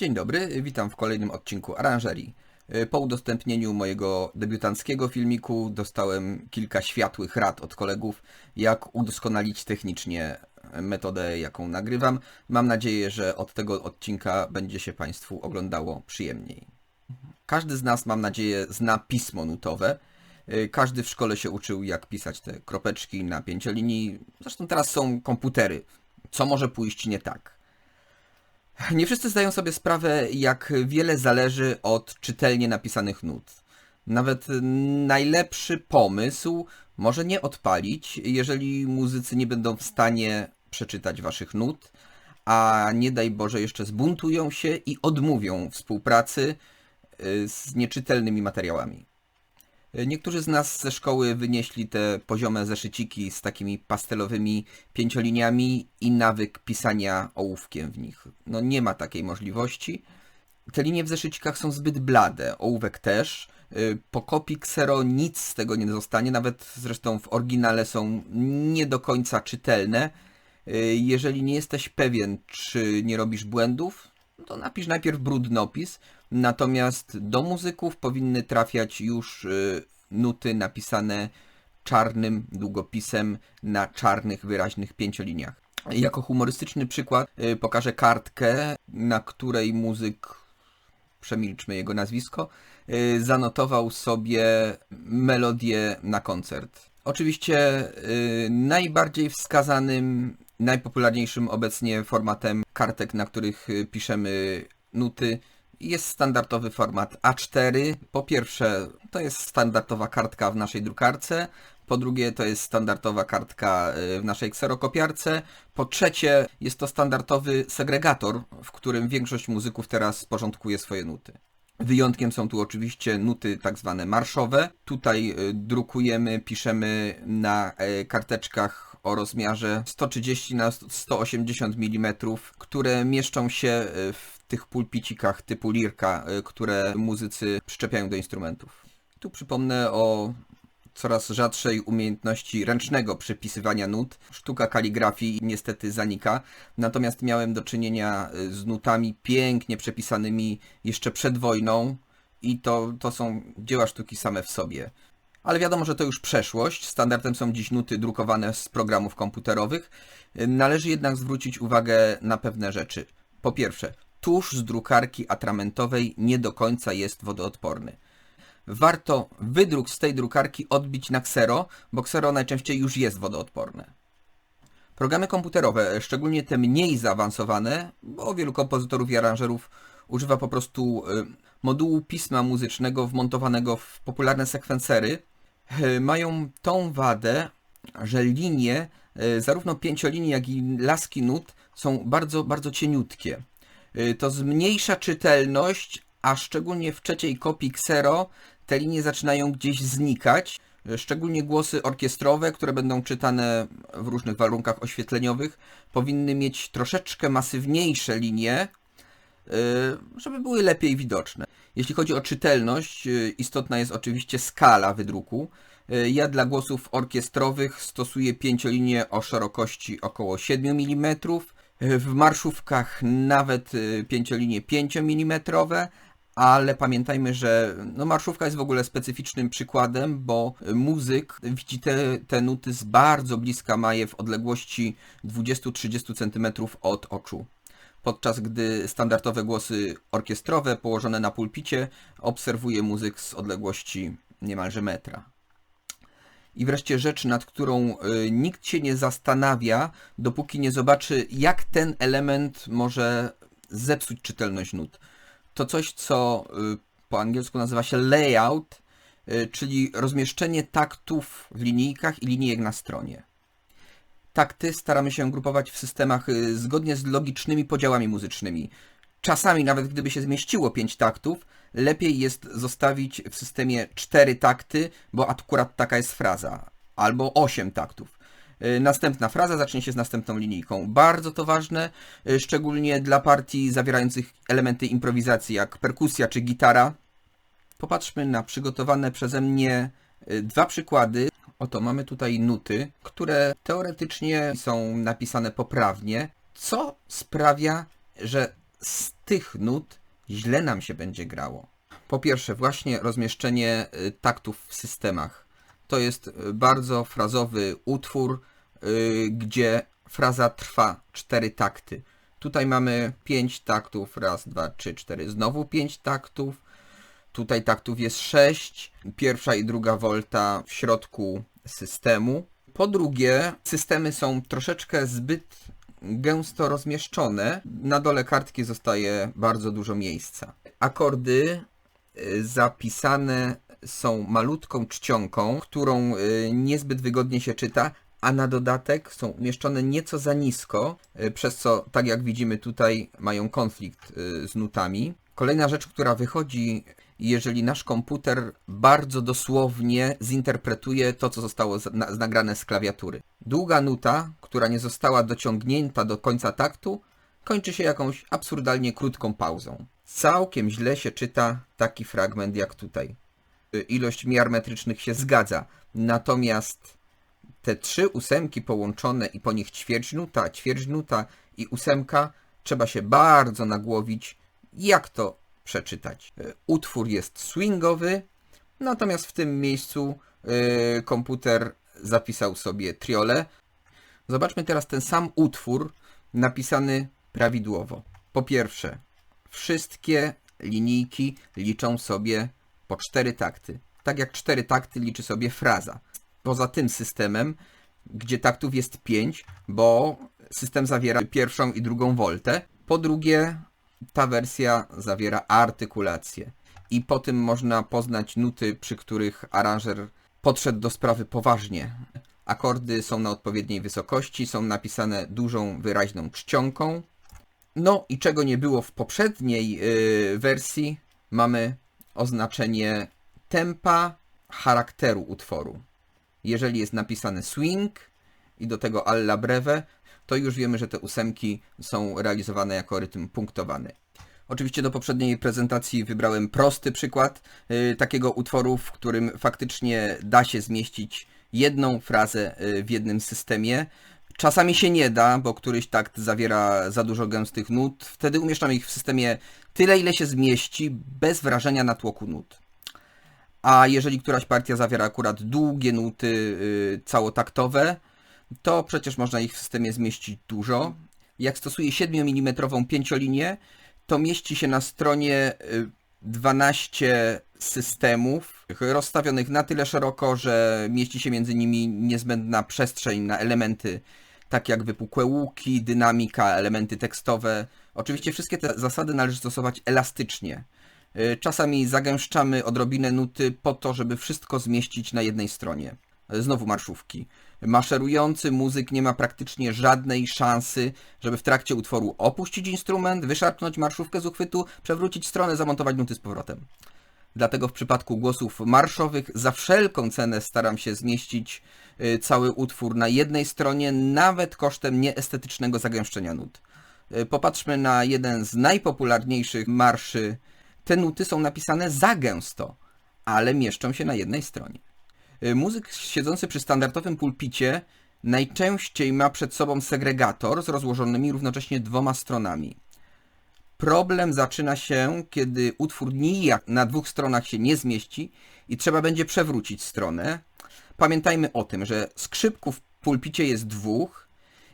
Dzień dobry, witam w kolejnym odcinku Aranżerii. Po udostępnieniu mojego debiutanckiego filmiku dostałem kilka światłych rad od kolegów, jak udoskonalić technicznie metodę, jaką nagrywam. Mam nadzieję, że od tego odcinka będzie się Państwu oglądało przyjemniej. Każdy z nas, mam nadzieję, zna pismo nutowe. Każdy w szkole się uczył, jak pisać te kropeczki na pięciolinii. Zresztą teraz są komputery. Co może pójść nie tak? Nie wszyscy zdają sobie sprawę, jak wiele zależy od czytelnie napisanych nut. Nawet najlepszy pomysł może nie odpalić, jeżeli muzycy nie będą w stanie przeczytać waszych nut, a nie daj Boże jeszcze zbuntują się i odmówią współpracy y, z nieczytelnymi materiałami. Niektórzy z nas ze szkoły wynieśli te poziome zeszyciki z takimi pastelowymi pięcioliniami i nawyk pisania ołówkiem w nich. No nie ma takiej możliwości. Te linie w zeszycikach są zbyt blade, ołówek też. Y, po kopii ksero nic z tego nie zostanie, nawet zresztą w oryginale są nie do końca czytelne. Y, jeżeli nie jesteś pewien, czy nie robisz błędów, to napisz najpierw brudnopis, natomiast do muzyków powinny trafiać już y, nuty napisane czarnym długopisem na czarnych, wyraźnych pięcioliniach. Jako humorystyczny przykład y, pokażę kartkę, na której muzyk, przemilczmy jego nazwisko, y, zanotował sobie melodię na koncert. Oczywiście najbardziej wskazanym Najpopularniejszym obecnie formatem kartek, na których y, piszemy nuty, jest standardowy format A4. Po pierwsze, to jest standardowa kartka w naszej drukarce. Po drugie, to jest standardowa kartka y, w naszej kserokopiarce. Po trzecie, jest to standardowy segregator, w którym większość muzyków teraz porządkuje swoje nuty. Wyjątkiem są tu oczywiście nuty tak zwane marszowe. Tutaj y, drukujemy, piszemy na karteczkach o rozmiarze 130 na 180 mm, które mieszczą się e, w tych pulpicikach typu lirka, e, które muzycy przyczepiają do instrumentów. Tu przypomnę o coraz rzadszej umiejętności ręcznego przepisywania nut. Sztuka kaligrafii niestety zanika, natomiast miałem do czynienia e, z nutami pięknie przepisanymi jeszcze przed wojną i to, to są dzieła sztuki same w sobie. Ale wiadomo, że to już przeszłość. Standardem są dziś nuty drukowane z programów komputerowych. Należy jednak zwrócić uwagę na pewne rzeczy. Po pierwsze, tusz z drukarki atramentowej nie do końca jest wodoodporny. Warto wydruk z tej drukarki odbić na Xero, bo Xero najczęściej już jest wodoodporne. Programy komputerowe, szczególnie te mniej zaawansowane, bo wielu kompozytorów i aranżerów używa po prostu y, modułu pisma muzycznego wmontowanego w popularne sekwencery, mają tą wadę, że linie, e, zarówno pięciolinii, jak i laski nut są bardzo, bardzo cieniutkie. E, to zmniejsza czytelność, a szczególnie w trzeciej kopii Xero te linie zaczynają gdzieś znikać. Szczególnie głosy orkiestrowe, które będą czytane w różnych warunkach oświetleniowych, powinny mieć troszeczkę masywniejsze linie, żeby były lepiej widoczne. Jeśli chodzi o czytelność, y, istotna jest oczywiście skala wydruku. Y, ja dla głosów orkiestrowych stosuję pięciolinię o szerokości około 7 mm, w marszówkach nawet y, pięciolinie 5 mm, ale pamiętajmy, że no marszówka jest w ogóle specyficznym przykładem, bo muzyk widzi te, te nuty z bardzo bliska, ma je w odległości 20-30 cm od oczu podczas gdy standardowe głosy orkiestrowe położone na pulpicie obserwuje muzyk z odległości niemalże metra. I wreszcie rzecz, nad którą y, nikt się nie zastanawia, dopóki nie zobaczy, jak ten element może zepsuć czytelność nut. To coś, co y, po angielsku nazywa się layout, y, czyli rozmieszczenie taktów w linijkach i linijek na stronie takty staramy się grupować w systemach y, zgodnie z logicznymi podziałami muzycznymi. Czasami, nawet gdyby się zmieściło 5 taktów, lepiej jest zostawić w systemie 4 takty, bo akurat taka jest fraza, albo 8 taktów. Y, następna fraza zacznie się z następną linijką. Bardzo to ważne, y, szczególnie dla partii zawierających elementy improwizacji, jak perkusja czy gitara. Popatrzmy na przygotowane przeze mnie dwa przykłady Oto mamy tutaj nuty, które teoretycznie są napisane poprawnie, co sprawia, że z tych nut źle nam się będzie grało. Po pierwsze, właśnie rozmieszczenie y, taktów w systemach. To jest y, bardzo frazowy utwór, y, gdzie fraza trwa 4 takty. Tutaj mamy 5 taktów, raz, dwa, trzy, cztery, znowu 5 taktów. Tutaj taktów jest 6, pierwsza i druga wolta w środku systemu. Po drugie, systemy są troszeczkę zbyt gęsto rozmieszczone. Na dole kartki zostaje bardzo dużo miejsca. Akordy y, zapisane są malutką czcionką, którą y, niezbyt wygodnie się czyta, a na dodatek są umieszczone nieco za nisko, y, przez co, tak jak widzimy tutaj, mają konflikt z nutami. Kolejna rzecz, która wychodzi, jeżeli nasz komputer bardzo dosłownie zinterpretuje to, co zostało z- na- nagrane z klawiatury. Długa nuta, która nie została dociągnięta do końca taktu, kończy się jakąś absurdalnie krótką pauzą. Całkiem źle się czyta taki fragment jak tutaj. Ilość miar metrycznych się zgadza, natomiast te trzy ósemki połączone i po nich ćwierćnuta, ćwierćnuta i ósemka, trzeba się bardzo nagłowić, jak to przeczytać. Y, Utwór jest swingowy, natomiast w tym miejscu y, komputer zapisał sobie triole. Zobaczmy teraz ten sam utwór napisany prawidłowo. Po pierwsze, wszystkie linijki liczą sobie po cztery takty. Tak jak cztery takty liczy sobie fraza poza tym systemem, gdzie taktów jest 5, bo system zawiera pierwszą i drugą woltę. Po drugie, ta wersja zawiera artykulację. I po tym można poznać nuty, przy których aranżer podszedł do sprawy poważnie. Akordy są na odpowiedniej wysokości, są napisane dużą, wyraźną czcionką. No i czego nie było w poprzedniej yy, wersji, mamy oznaczenie tempa charakteru utworu. Jeżeli jest napisane swing i do tego alla breve, to już wiemy, że te ósemki są realizowane jako rytm punktowany. Oczywiście do poprzedniej prezentacji wybrałem prosty przykład y, takiego utworu, w którym faktycznie da się zmieścić jedną frazę y, w jednym systemie. Czasami się nie da, bo któryś takt zawiera za dużo gęstych nut. Wtedy umieszczamy ich w systemie tyle, ile się zmieści, bez wrażenia natłoku nut. A jeżeli któraś partia zawiera akurat długie nuty y, całotaktowe, to przecież można ich w systemie zmieścić dużo. Jak stosuje 7 mm pięciolinię, to mieści się na stronie y, 12 systemów rozstawionych na tyle szeroko, że mieści się między nimi niezbędna przestrzeń na elementy takie jak wypukłe łuki, dynamika, elementy tekstowe. Oczywiście wszystkie te zasady należy stosować elastycznie. Y, Czasami zagęszczamy odrobinę nuty po to, żeby wszystko zmieścić na jednej stronie. Znowu marszówki. Maszerujący muzyk nie ma praktycznie żadnej szansy, żeby w trakcie utworu opuścić instrument, wyszarpnąć marszówkę z uchwytu, przewrócić stronę, zamontować nuty z powrotem. Dlatego w przypadku głosów marszowych za wszelką cenę staram się zmieścić y, cały utwór na jednej stronie, nawet kosztem nieestetycznego zagęszczenia nut. Y, Popatrzmy na jeden z najpopularniejszych marszy. Te nuty są napisane za gęsto, ale mieszczą się na jednej stronie. Y, Muzyk siedzący przy standardowym pulpicie najczęściej ma przed sobą segregator z rozłożonymi równocześnie dwoma stronami. Problem zaczyna się, kiedy utwór nijak na dwóch stronach się nie zmieści i trzeba będzie przewrócić stronę. Pamiętajmy o tym, że skrzypków w pulpicie jest dwóch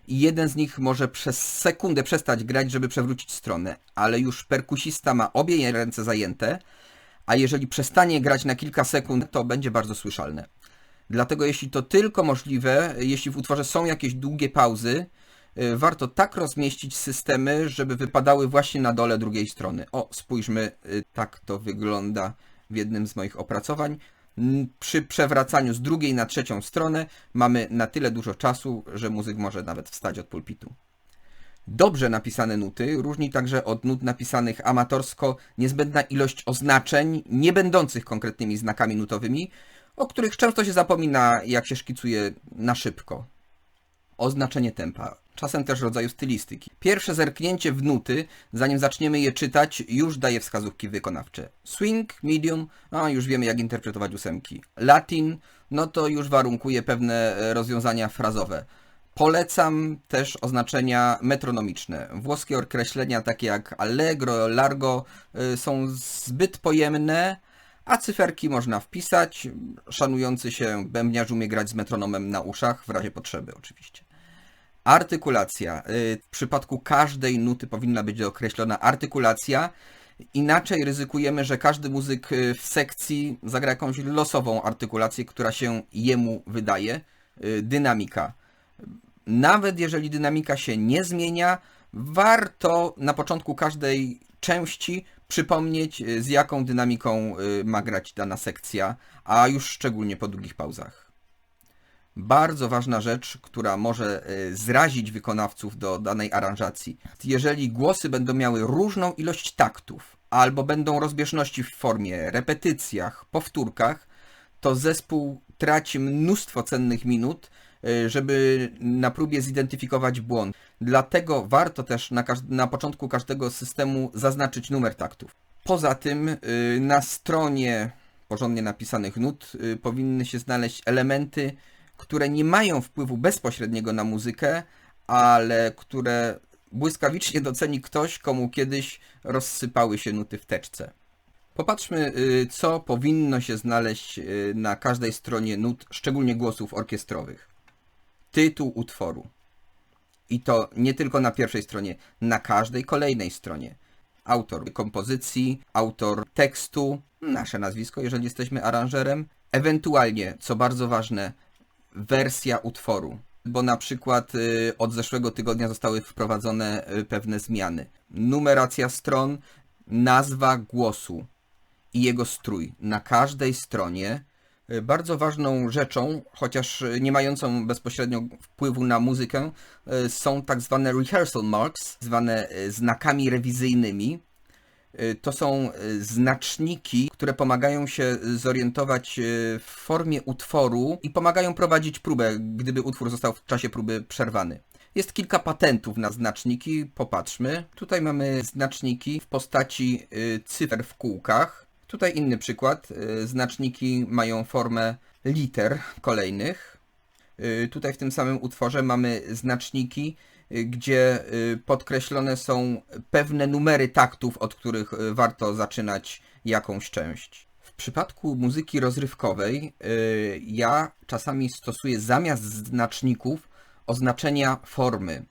i jeden z nich może przez sekundę przestać grać, żeby przewrócić stronę, ale już perkusista ma obie ręce zajęte, a jeżeli przestanie grać na kilka sekund, to będzie bardzo słyszalne. Dlatego jeśli to tylko możliwe, jeśli w utworze są jakieś długie pauzy, y, warto tak rozmieścić systemy, żeby wypadały właśnie na dole drugiej strony. O, spójrzmy, y, tak to wygląda w jednym z moich opracowań. Przy przewracaniu z drugiej na trzecią stronę mamy na tyle dużo czasu, że muzyk może nawet wstać od pulpitu. Dobrze napisane nuty różni także od nut napisanych amatorsko niezbędna ilość oznaczeń, nie będących konkretnymi znakami nutowymi, o których często się zapomina, jak się szkicuje na szybko. Oznaczenie tempa, czasem też rodzaju stylistyki. Pierwsze zerknięcie w nuty, zanim zaczniemy je czytać, już daje wskazówki wykonawcze. Swing, medium, a już wiemy jak interpretować ósemki. Latin, no to już warunkuje pewne e, rozwiązania frazowe. Polecam też oznaczenia metronomiczne. Włoskie określenia takie jak allegro, largo y, są zbyt pojemne, a cyferki można wpisać. Szanujący się bębniarz umie grać z metronomem na uszach, w razie potrzeby oczywiście. Artykulacja. Y, W przypadku każdej nuty powinna być określona artykulacja. Inaczej ryzykujemy, że każdy muzyk y, w sekcji zagra jakąś losową artykulację, która się jemu wydaje. Y, Dynamika. Nawet jeżeli dynamika się nie zmienia, warto na początku każdej części przypomnieć, y, z jaką dynamiką y, ma grać dana sekcja, a już szczególnie po długich pauzach. Bardzo ważna rzecz, która może y, zrazić wykonawców do danej aranżacji. Jeżeli głosy będą miały różną ilość taktów, albo będą rozbieżności w formie, repetycjach, powtórkach, to zespół traci mnóstwo cennych minut, żeby na próbie zidentyfikować błąd. Dlatego warto też na, na początku każdego systemu zaznaczyć numer taktów. Poza tym y, na stronie porządnie napisanych nut y, powinny się znaleźć elementy, które nie mają wpływu bezpośredniego na muzykę, ale które błyskawicznie doceni ktoś, komu kiedyś rozsypały się nuty w teczce. Popatrzmy, y, co powinno się znaleźć y, na każdej stronie nut, szczególnie głosów orkiestrowych. Tytuł utworu. I to nie tylko na pierwszej stronie, na każdej kolejnej stronie. Autor kompozycji, autor tekstu, nasze nazwisko, jeżeli jesteśmy aranżerem, ewentualnie, co bardzo ważne, wersja utworu. Bo na przykład y, od zeszłego tygodnia zostały wprowadzone y, pewne zmiany. Numeracja stron, nazwa głosu i jego strój na każdej stronie. Y, Bardzo ważną rzeczą, chociaż nie mającą bezpośrednio wpływu na muzykę, y, są tak zwane rehearsal marks, zwane y, znakami rewizyjnymi. To są znaczniki, które pomagają się zorientować w formie utworu i pomagają prowadzić próbę, gdyby utwór został w czasie próby przerwany. Jest kilka patentów na znaczniki, popatrzmy. Tutaj mamy znaczniki w postaci cyfer w kółkach. Tutaj inny przykład. y, Znaczniki mają formę liter kolejnych. Y, Tutaj w tym samym utworze mamy znaczniki, y, gdzie podkreślone są pewne numery taktów, od których warto zaczynać jakąś część. W przypadku muzyki rozrywkowej ja czasami stosuję zamiast znaczników oznaczenia formy.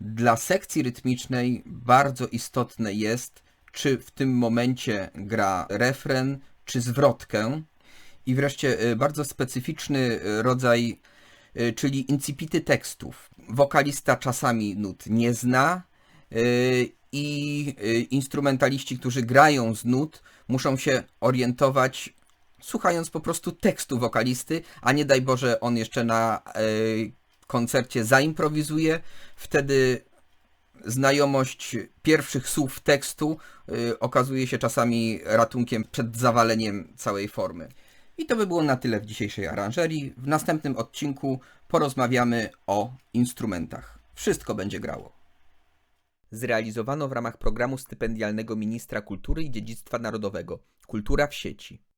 Dla sekcji rytmicznej bardzo istotne jest, czy w tym momencie gra refren, czy zwrotkę. I wreszcie y, bardzo specyficzny y, rodzaj, y, czyli incipity tekstów. Wokalista czasami nut nie zna i instrumentaliści, którzy grają z nut, muszą się orientować słuchając po prostu tekstu wokalisty, a nie daj Boże on jeszcze na koncercie zaimprowizuje, wtedy znajomość pierwszych słów tekstu y, okazuje się czasami ratunkiem przed zawaleniem całej formy. I to by było na tyle w dzisiejszej aranżerii. W następnym odcinku porozmawiamy o instrumentach. Wszystko będzie grało. Zrealizowano w ramach programu stypendialnego Ministra Kultury i Dziedzictwa Narodowego Kultura w sieci.